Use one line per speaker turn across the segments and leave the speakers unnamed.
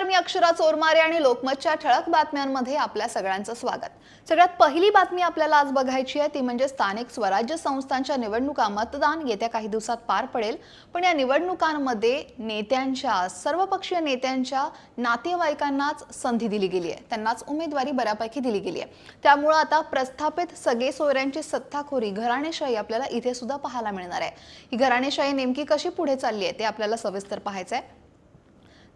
नमस्कार मी अक्षरा चोरमारे आणि लोकमतच्या ठळक बातम्यांमध्ये आपल्या सगळ्यांचं स्वागत. सगळ्यात पहिली बातमी आपल्याला आज बघायची आहे ती म्हणजे स्थानिक स्वराज्य संस्थांच्या निवडणुका मतदान येत्या काही दिवसात पार पडेल. पण या निवडणुकांमध्ये नेत्यांच्या सर्वपक्षीय नेत्यांच्या नातेवाईकांनाच संधी दिली गेली आहे. त्यांनाच उमेदवारी बऱ्यापैकी दिली गेली आहे. त्यामुळं आता प्रस्थापित सगळे सोयऱ्यांची सत्ताखोरी घराणेशाही आपल्याला इथे सुद्धा पाहायला मिळणार आहे. ही घराणेशाही नेमकी कशी पुढे चालली आहे ते आपल्याला सविस्तर पाहायचं आहे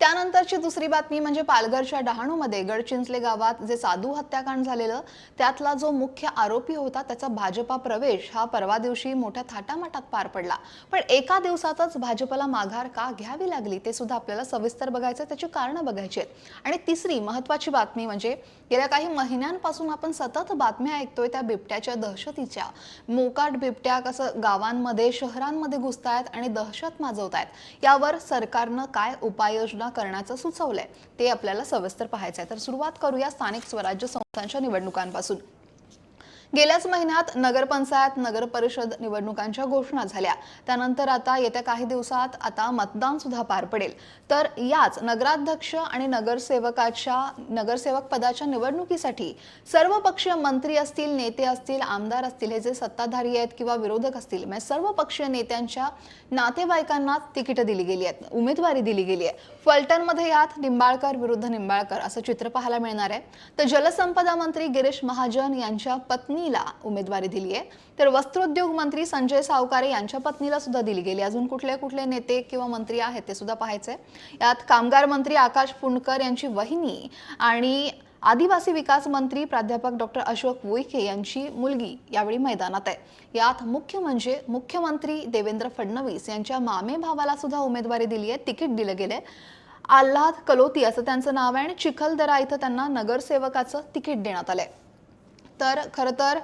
त्यानंतरची दुसरी बातमी म्हणजे पालघरच्या डहाणूमध्ये गडचिंचले गावात जे साधू हत्याकांड झालेलं त्यातला जो मुख्य आरोपी होता त्याचा भाजपा प्रवेश हा परवा दिवशी मोठ्या थाटामाटात पार पडला. पण एका दिवसातच भाजपला माघार का घ्यावी लागली ते सुद्धा आपल्याला सविस्तर बघायचं त्याची कारणं बघायची आहेत. आणि तिसरी महत्वाची बातमी म्हणजे गेल्या काही महिन्यांपासून आपण सतत बातम्या ऐकतोय त्या बिबट्याच्या दहशतीच्या. मोकाट बिबट्या कसं गावांमध्ये शहरांमध्ये घुसतायत आणि दहशत माजवतायत. यावर सरकारनं काय उपाययोजना करण्याचं सुचवलंय. ते आपल्याला सविस्तर पाहायचं आहे तर सुरुवात करूया स्थानिक स्वराज्य संस्थांच्या निवडणुकांपासून. गेल्याच महिन्यात नगरपंचायत नगर परिषद निवडणुकांच्या घोषणा झाल्या. त्यानंतर आता येत्या काही दिवसात आता मतदान सुद्धा पार पडेल. तर याच नगराध्यक्ष आणि नगरसेवकाच्या नगरसेवक पदाच्या निवडणुकीसाठी सर्व पक्षीय मंत्री असतील नेते असतील आमदार असतील हे जे सत्ताधारी आहेत किंवा विरोधक असतील म्हणजे सर्व पक्षीय नेत्यांच्या नातेवाईकांना तिकीटं दिली गेली आहेत उमेदवारी दिली गेली आहे. फलटणमध्ये यात निंबाळकर विरुद्ध निंबाळकर असं चित्र पाहायला मिळणार आहे. तर जलसंपदा मंत्री गिरीश महाजन यांच्या पत्नी पत्नीला उमेदवारी दिली आहे. तर वस्त्रोद्योग मंत्री संजय सावकारे यांच्या पत्नीला सुद्धा दिली गेली. अजून कुठले कुठले नेते किंवा मंत्री आहेत ते सुद्धा पाहायचे यात कामगार मंत्री आकाश पुणकर यांची वहिनी आणि आदिवासी विकास मंत्री प्राध्यापक डॉक्टर अशोक वुईके यांची मुलगी यावेळी मैदानात आहे. यात मुख्य म्हणजे मुख्यमंत्री देवेंद्र फडणवीस यांच्या मामे भावाला सुद्धा उमेदवारी दिली आहे. तिकीट दिलं गेलंय. आल्हाद कलोती असं त्यांचं नाव आहे आणि चिखलदरा इथं त्यांना नगरसेवकाचं तिकीट देण्यात आलंय. तर खरं तर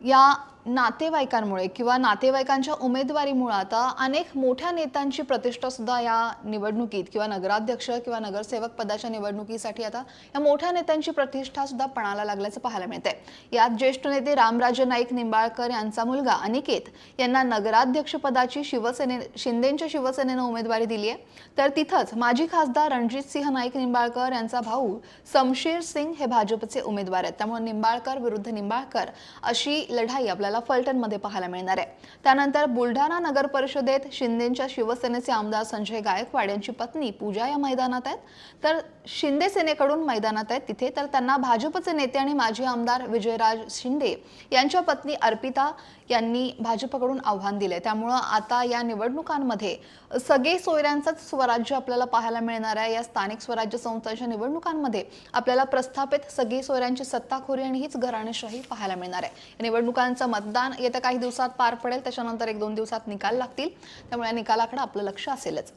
या नातेवाईकांमुळे किंवा नातेवाईकांच्या उमेदवारीमुळे आता अनेक मोठ्या नेत्यांची प्रतिष्ठा सुद्धा या निवडणुकीत किंवा नगराध्यक्ष किंवा नगरसेवक पदाच्या निवडणुकीसाठी आता या मोठ्या नेत्यांची प्रतिष्ठा सुद्धा पणाला लागल्याचं पाहायला मिळते यात ज्येष्ठ नेते रामराजे नाईक निंबाळकर यांचा मुलगा अनिकेत यांना नगराध्यक्ष पदाची शिवसेने शिंदेच्या शिवसेनेनं उमेदवारी दिली आहे तर तिथंच माजी खासदार रणजित सिंह नाईक निंबाळकर यांचा भाऊ समशेर सिंग हे भाजपचे उमेदवार आहेत. त्यामुळे निंबाळकर विरुद्ध निंबाळकर अशी लढाई आपल्याला फलटणमध्ये पाहायला मिळणार आहे. त्यानंतर बुलढाणा नगर परिषदेत शिंदेच्या शिवसेनेचे आमदार संजय गायकवाड यांची पत्नी पूजा या मैदानात आहेत. तर शिंदे सेनेकडून मैदानात आहेत. तिथे तर त्यांना भाजपचे नेते आणि माजी आमदार विजयराज शिंदे यांच्या पत्नी अर्पिता यांनी भाजपकडून आव्हान दिले त्यामुळं आता या निवडणुकांमध्ये सगळे सोयऱ्यांचंच स्वराज्य आपल्याला पाहायला मिळणार आहे. या स्थानिक स्वराज्य संस्थांच्या निवडणुकांमध्ये आपल्याला प्रस्थापित सगळी सोयऱ्यांची सत्ताखोरी आणि हीच घराणेशाही पाहायला मिळणार आहे. या निवडणुकांचं मतदान येत्या काही दिवसात पार पडेल. त्याच्यानंतर एक दोन दिवसात निकाल लागतील. त्यामुळे या निकालाकडे आपलं लक्ष असेलच.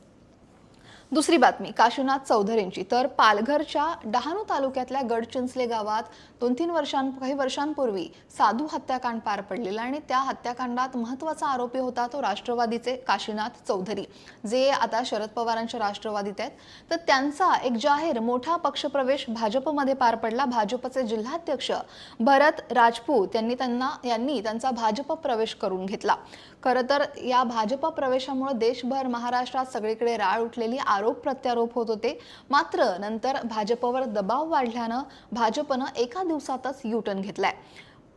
दुसरी बातमी काशीनाथ चौधरींची. तर पालघरच्या डहाणू तालुक्यातल्या गडचिंचले गावात दोन तीन वर्षां काही वर्षांपूर्वी साधू हत्याकांड पार पडलेला आणि त्या हत्याकांडात महत्त्वाचा आरोपी होता तो राष्ट्रवादीचे काशीनाथ चौधरी. जे आता शरद पवारांच्या राष्ट्रवादीत आहेत. तर त्यांचा एक जाहीर मोठा पक्षप्रवेश भाजपमध्ये पार पडला. भाजपचे जिल्हाध्यक्ष भरत राजपूत यांनी त्यांना यांनी त्यांचा भाजप प्रवेश करून घेतला. खरं तर या भाजप प्रवेशामुळे देशभर महाराष्ट्रात सगळीकडे राळ उठलेली आरोप प्रत्यारोप होत होते. मात्र नंतर भाजपवर दबाव वाढल्यानं भाजपनं एका दिवसातच युटर्न घेतलाय.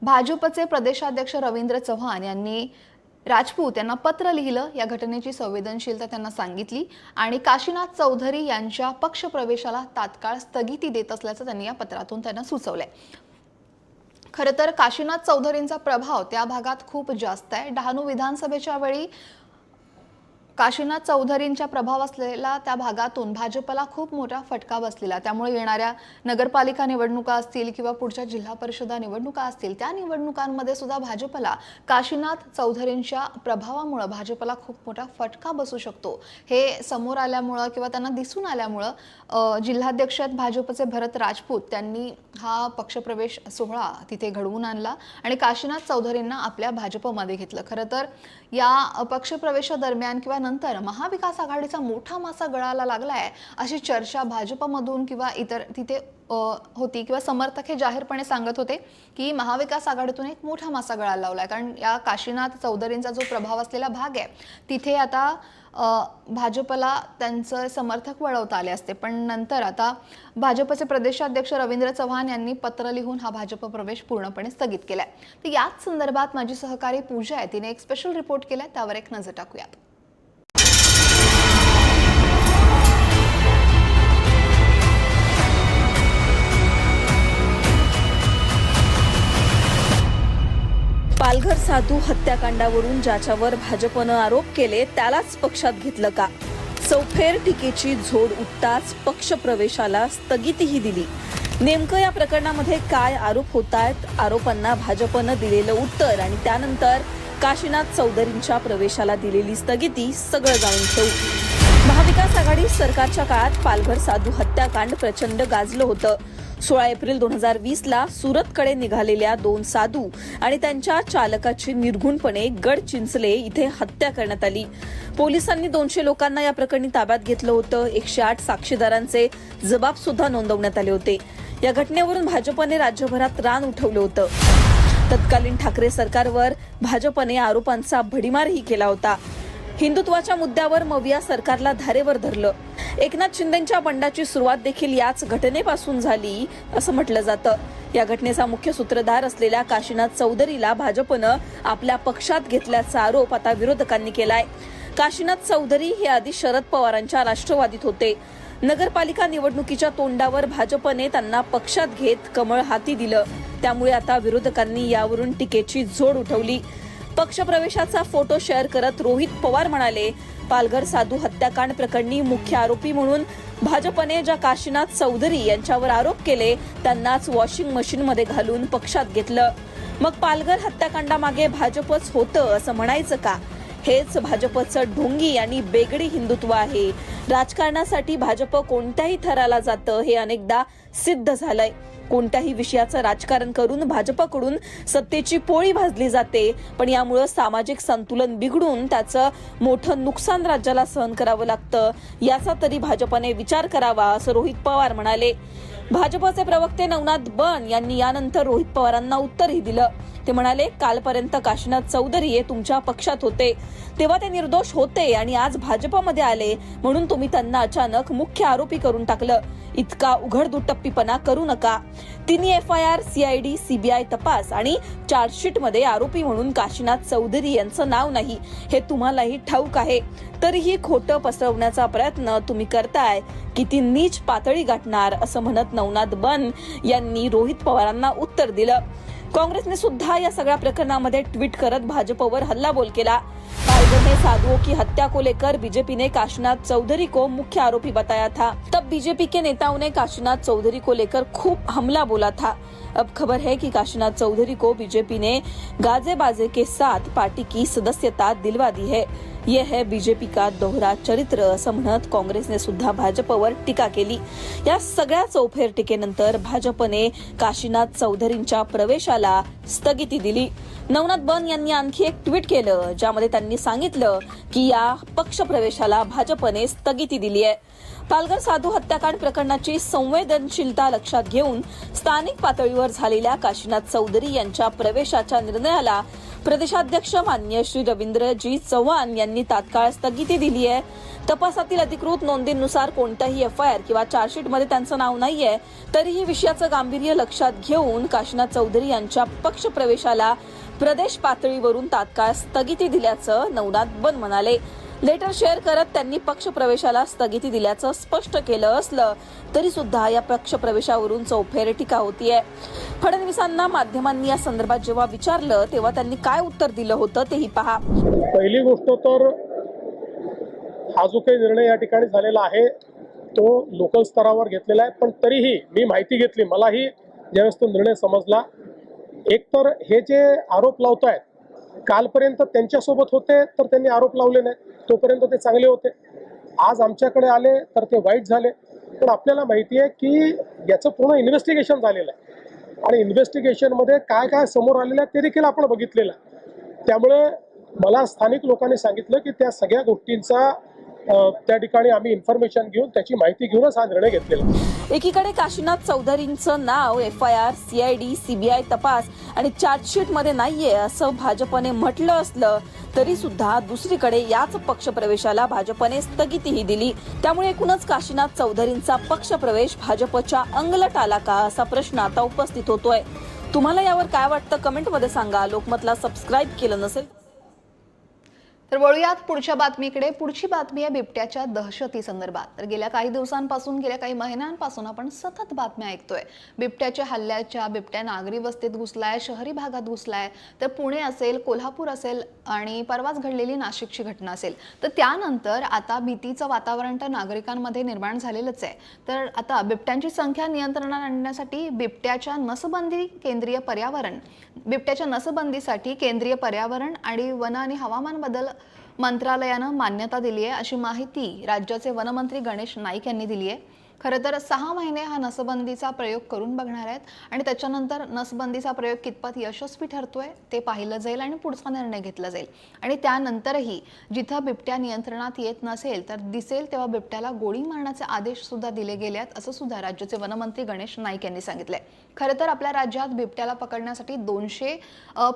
भाजपचे प्रदेशाध्यक्ष रवींद्र चव्हाण यांनी राजपूत यांना पत्र लिहिलं या घटनेची संवेदनशीलता त्यांना सांगितली आणि काशीनाथ चौधरी यांच्या पक्षप्रवेशाला तात्काळ स्थगिती देत असल्याचं त्यांनी या पत्रातून त्यांना सुचवलंय. खरं तर काशीनाथ चौधरींचा प्रभाव त्या भागात खूप जास्त आहे. डहाणू विधानसभेच्या वेळी काशीनाथ चौधरींच्या प्रभाव असलेला त्या भागातून भाजपला खूप मोठा फटका बसलेला. त्यामुळे येणाऱ्या नगरपालिका निवडणुका असतील किंवा पुढच्या जिल्हा परिषदा निवडणुका असतील त्या निवडणुकांमध्ये सुद्धा भाजपला काशीनाथ चौधरींच्या प्रभावामुळं भाजपला खूप मोठा फटका बसू शकतो. हे समोर आल्यामुळं किंवा त्यांना दिसून आल्यामुळं जिल्हाध्यक्ष भाजपचे भरत राजपूत त्यांनी हा पक्षप्रवेश सोहळा तिथे घडवून आणला आणि काशीनाथ चौधरींना आपल्या भाजपमध्ये घेतलं. खरं तर या पक्षप्रवेशादरम्यान किंवा झाल्यानंतर महाविकास आघाडीचा मोठा मासा गळाला लागलाय अशी चर्चा भाजपमधून किंवा इतर तिथे होती किंवा समर्थक हे जाहीरपणे सांगत होते की महाविकास आघाडीतून एक मोठा मासा गळाला लावलाय. कारण या काशीनाथ चौधरींचा जो प्रभाव असलेला भाग आहे तिथे आता भाजपला त्यांचं समर्थक वळवता आले असते. पण नंतर आता भाजपचे प्रदेशाध्यक्ष रवींद्र चव्हाण यांनी पत्र लिहून हा भाजप प्रवेश पूर्णपणे स्थगित केलाय. तर याच संदर्भात माझी सहकारी पूजा आहे. तिने एक स्पेशल रिपोर्ट केलाय. त्यावर एक नजर टाकूयात.
पालघर साधू हत्याकांडावरून ज्याच्यावर भाजपनं आरोप केले त्यालाच पक्षात घेतलं का? चौफेर टीकेची झोड उठताच पक्ष प्रवेशाला स्थगितीही दिली. नेमकं या प्रकरणामध्ये काय आरोप होत आहेत आरोपांना भाजपनं दिलेलं उत्तर आणि त्यानंतर काशीनाथ चौधरींच्या प्रवेशाला दिलेली स्थगिती सगळं जाणून ठेवू महाविकास आघाडी सरकारच्या काळात पालघर साधू हत्याकांड प्रचंड गाजलं होतं. सोळा एप्रिल दोन हजार वीस ला सुरतकडे निघालेल्या दोन साधू आणि त्यांच्या चालकाची निर्घुणपणे गड चिंचले इथे हत्या करण्यात आली. पोलिसांनी दोनशे लोकांना या प्रकरणी ताब्यात घेतलं होतं. एकशे आठ साक्षीदारांचे जबाब सुद्धा नोंदवण्यात आले होते. या घटनेवरून भाजपने राज्यभरात रान उठवलं होतं. तत्कालीन ठाकरे सरकारवर भाजपने आरोपांचा भडीमारही केला होता. हिंदुत्वाच्या मुद्द्यावर मविया सरकारला धारेवर धरलं. एकनाथ शिंदेच्या बंडाची सुरुवात देखील याच घटनेपासून झाली असं म्हटलं जातं. या घटनेचा मुख्य सूत्रधार असलेल्या काशीनाथ चौधरीला भाजपनं आपल्या पक्षात घेतल्याचा आरोप आता विरोधकांनी केलाय. काशीनाथ चौधरी हे आधी शरद पवारांच्या राष्ट्रवादीत होते. नगरपालिका निवडणुकीच्या तोंडावर भाजपने त्यांना पक्षात घेत कमळ हाती दिलं. त्यामुळे आता विरोधकांनी यावरून टीकेची झोड उठवली. पक्षप्रवेशाचा फोटो शेअर करत रोहित पवार म्हणाले पालघर साधू हत्याकांड प्रकरणी मुख्य आरोपी म्हणून भाजपने ज्या काशीनाथ चौधरी यांच्यावर आरोप केले त्यांनाच वॉशिंग मशीनमध्ये घालून पक्षात घेतलं. मग पालघर हत्याकांडामागे भाजपच होतं असं म्हणायचं का? हेच भाजपचं ढोंगी आणि बेगडी हिंदुत्व आहे. राजकारणासाठी भाजप कोणत्याही थराला जातं हे अनेकदा सिद्ध झालंय. कोणत्याही विषयाचं राजकारण करून भाजपकडून सत्तेची पोळी भाजली जाते. पण यामुळं सामाजिक संतुलन बिघडून त्याचं मोठं नुकसान राज्याला सहन करावं लागतं. याचा तरी भाजपने विचार करावा असं रोहित पवार म्हणाले. भाजपचे प्रवक्ते नवनाथ बन यांनी यानंतर रोहित पवारांना उत्तरही दिलं. ते म्हणाले कालपर्यंत काशीनाथ चौधरी हे तुमच्या पक्षात होते. तेव्हा ते निर्दोष होते आणि आज भाजपमध्ये आले. म्हणून तुम्ही त्यांना अचानक मुख्य आरोपी करून टाकलं. इतका उघड दुटप्पीपणा करू नका. तिन्ही F I R CID CBI तपास आणि चार्जशीटमध्ये आरोपी म्हणून काशीनाथ चौधरी यांचं नाव नाही. हे तुम्हालाही ठाऊक आहे. तरीही खोटं पसरवण्याचा प्रयत्न तुम्ही करताय. किती नीच पातळी गाठणार असं म्हणत नवनाथ बन यांनी रोहित पवारांना उत्तर दिलं. काँग्रेसने सुद्धा या सगळ्या प्रकरणामध्ये ट्विट करत भाजपवर हल्लाबोल केला. टाइगर ने साधुओं की हत्या को लेकर बीजेपी ने काशीनाथ चौधरी को मुख्य आरोपी बताया था। तब बीजेपी के नेताओं ने काशीनाथ चौधरी को लेकर खूब हमला बोला था। अब खबर है कि काशीनाथ चौधरी को बीजेपी ने गाजे बाजे के साथ पार्टी की सदस्यता दिलवा दी है। यह है बीजेपी का दोहरा चरित्र। असं म्हणत काँग्रेसने सुद्धा भाजपवर टीका केली या सगळ्या चौफेर टीकेनंतर भाजपने काशीनाथ चौधरींच्या प्रवेशाला स्थगिती दिली। नवनाथ बन यांनी आणखी एक ट्विट केलं ज्यामध्ये त्यांनी सांगितलं सांगितलं की या पक्ष प्रवेशाला भाजपने स्थगिती दिली आहे. पालघर साधू हत्याकांड प्रकरणाची संवेदनशीलता लक्षात घेऊन स्थानिक पातळीवर झालेल्या काशीनाथ चौधरी यांच्या प्रवेशाच्या निर्णयाला प्रदेशाध्यक्ष मान्य श्री रवींद्रजी चव्हाण यांनी तात्काळ स्थगिती दिली आहे. तपासातील अधिकृत नोंदीनुसार कोणत्याही एफ आय आर किंवा चार्जशीटमध्ये त्यांचं नाव नाहीये तरीही विषयाचं गांभीर्य लक्षात घेऊन काशीनाथ चौधरी यांच्या पक्ष प्रवेशाला प्रदेश पातळीवरून तात्काळ स्थगिती दिल्याचं नवनाथ बन म्हणाले. लेटर शेअर करत त्यांनी पक्ष प्रवेशाला स्थगिती दिल्याचं स्पष्ट केलं असलं तरी सुद्धा या पक्ष प्रवेशावरून चौफेर टीका होतीये. फडणवीसांना माध्यमांनी या संदर्भात जेव्हा विचारलं तेव्हा त्यांनी काय उत्तर दिलं होतं तेही पहा.
पहिली गोष्ट तर हा जो काही निर्णय या ठिकाणी झालेला आहे तो लोकल स्तरावर घेतलेला आहे पण तरीही मी माहिती घेतली मलाही ज्यावेळेस तो निर्णय समजला एकतर हे जे आरोप लावत आहेत कालपर्यंत त्यांच्यासोबत होते तर त्यांनी आरोप लावले नाही तोपर्यंत ते चांगले होते. आज आमच्याकडे आले तर ते वाईट झाले. पण आपल्याला माहिती आहे की याचं पूर्ण इन्व्हेस्टिगेशन झालेलं आहे. आणि इन्व्हेस्टिगेशनमध्ये काय काय समोर आलेलं आहे ते देखील आपण बघितलेलं आहे. त्यामुळे मला स्थानिक लोकांनी सांगितलं की त्या सगळ्या गोष्टींचा त्या ठिकाणी आम्ही इन्फॉर्मेशन घेऊन त्याची माहिती घेऊनच हा निर्णय घेतलेला
एकीकडे काशीनाथ चौधरींचं नाव F I R CID CBI तपास आणि चार्जशीटमध्ये नाहीये असं भाजपने म्हटलं असलं तरी सुद्धा दुसरीकडे याच पक्षप्रवेशाला भाजपने स्थगितीही दिली. त्यामुळे एकूणच काशीनाथ चौधरींचा पक्षप्रवेश भाजपच्या अंगलट आला का असा प्रश्न आता उपस्थित होतोय. तुम्हाला यावर काय वाटतं? कमेंटमध्ये सांगा. लोकमतला सबस्क्राईब केलं नसेल
तर वळूयात पुढच्या बातमीकडे. पुढची बातमी आहे बिबट्याच्या दहशती संदर्भात. तर गेल्या काही दिवसांपासून गेल्या काही महिन्यांपासून आपण सतत बातम्या ऐकतोय. बिबट्याच्या हल्ल्याच्या बिबट्या नागरी वस्तीत घुसलाय शहरी भागात घुसलाय. तर पुणे असेल कोल्हापूर असेल आणि परवाच घडलेली नाशिकची घटना असेल. तर त्यानंतर आता भीतीचं वातावरण तर नागरिकांमध्ये निर्माण झालेलंच आहे. तर आता बिबट्यांची संख्या नियंत्रणात आणण्यासाठी बिबट्याच्या नसबंदी केंद्रीय पर्यावरण बिबट्याच्या नसबंदीसाठी केंद्रीय पर्यावरण आणि वन आणि हवामान बदल मंत्रालयानं मान्यता दिली आहे अशी माहिती राज्याचे वनमंत्री गणेश नाईक यांनी दिली आहे खरं तर सहा महिने हा नसबंदीचा प्रयोग करून बघणार आहेत आणि त्याच्यानंतर नसबंदीचा प्रयोग कितपत यशस्वी ठरतोय ते पाहिलं जाईल आणि पुढचा निर्णय घेतला जाईल. आणि त्यानंतरही जिथं बिबट्या नियंत्रणात येत नसेल तर दिसेल तेव्हा बिबट्याला गोळी मारण्याचे आदेश सुद्धा दिले गेले आहेत असं सुद्धा राज्याचे वनमंत्री गणेश नाईक यांनी सांगितलंय. खरं तर आपल्या राज्यात बिबट्याला पकडण्यासाठी दोनशे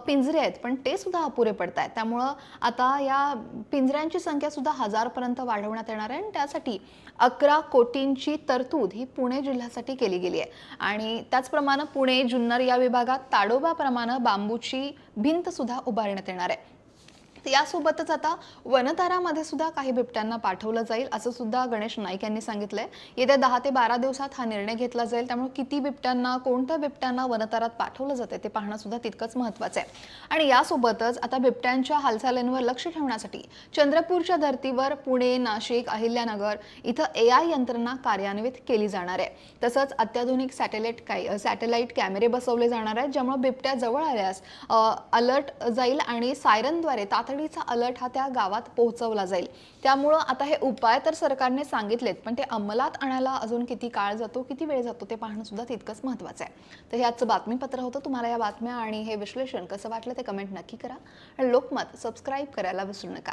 पिंजरे आहेत पण ते सुद्धा अपुरे पडत आहेत त्यामुळं आता या पिंजऱ्यांची संख्या सुद्धा हजारपर्यंत वाढवण्यात येणार आहे आणि त्यासाठी अकरा कोटींची तरतूद ही पुणे जिल्ह्यासाठी केली गेली आहे. आणि त्याचप्रमाणे पुणे जुन्नर या विभागात ताडोबाप्रमाणे बांबूची भिंतसुद्धा उभारण्यात येणार आहे. यासोबतच आता वनतारामध्ये सुद्धा काही बिबट्यांना पाठवलं जाईल असं सुद्धा गणेश नाईक यांनी सांगितलंय. येत्या दहा ते बारा दिवसात हा निर्णय घेतला जाईल त्यामुळे किती बिबट्यांना कोणत्या बिबट्यांना वनतारात पाठवलं जाते ते पाहणं सुद्धा तितकंच महत्वाचं आहे. आणि यासोबतच आता बिबट्यांच्या हालचालींवर लक्ष ठेवण्यासाठी चंद्रपूरच्या धर्तीवर पुणे नाशिक अहिल्यानगर इथं ए आय यंत्रणा कार्यान्वित केली जाणार आहे. तसंच अत्याधुनिक सॅटेलाइट काय सॅटेलाइट कॅमेरे बसवले जाणार आहेत ज्यामुळे बिबट्या जवळ आल्यास अलर्ट जाईल आणि सायरनद्वारे तातडीचा अलर्ट हा त्या गावात पोहोचवला जाईल. त्यामुळं आता हे उपाय तर सरकारने सांगितलेत पण ते अंमलात आणायला अजून किती काळ जातो किती वेळ जातो ते पाहणं सुद्धा तितकंच महत्त्वाचं आहे. तर हे आजचं बातमीपत्र होतं. तुम्हाला या बातम्या आणि हे विश्लेषण कसं वाटलं ते कमेंट नक्की करा. आणि लोकमत सबस्क्राईब करायला विसरू नका.